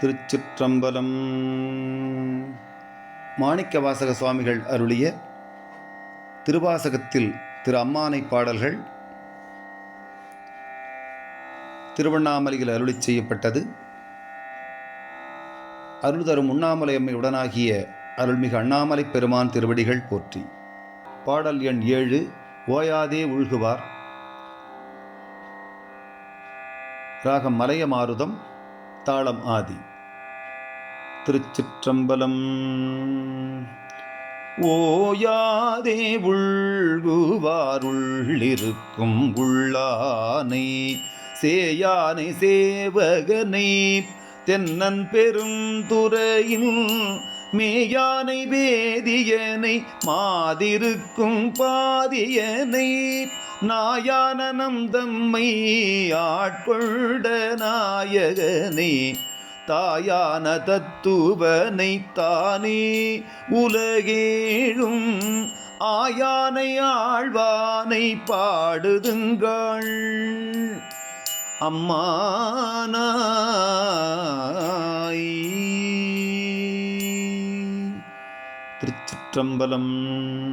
திருச்சிற்றம்பலம். மாணிக்க வாசக சுவாமிகள் அருளிய திருவாசகத்தில் திரு அம்மானை பாடல்கள் திருவண்ணாமலையில் அருளி செய்யப்பட்டது. அருள் தரும் உண்ணாமலை அம்மை உடனாகிய அருள்மிகு அண்ணாமலை பெருமான் திருவடிகள் போற்றி. பாடல் எண் ஏழு ஓயாதே உழ்குவார். ராகம் மலைய மாருதம் தாளம் ஆதி. திருச்சிற்றம்பலம். ஓயாதே உள்குவார் உள்ளிருக்கும் உள்ளானை சேயானை சேவகனை தென்னன் பெரும் துறையில் மேயானை வேதியனை மாதிருக்கும் பாதியனை நாயானனம் தம்மை ஆட்கொண்ட நாயகனே தாயான தத்துவனை தானே உலகேழும் ஆயானை ஆழ்வானை பாடுதுங்கள். அம்மானா திருச்சிற்றம்பலம்.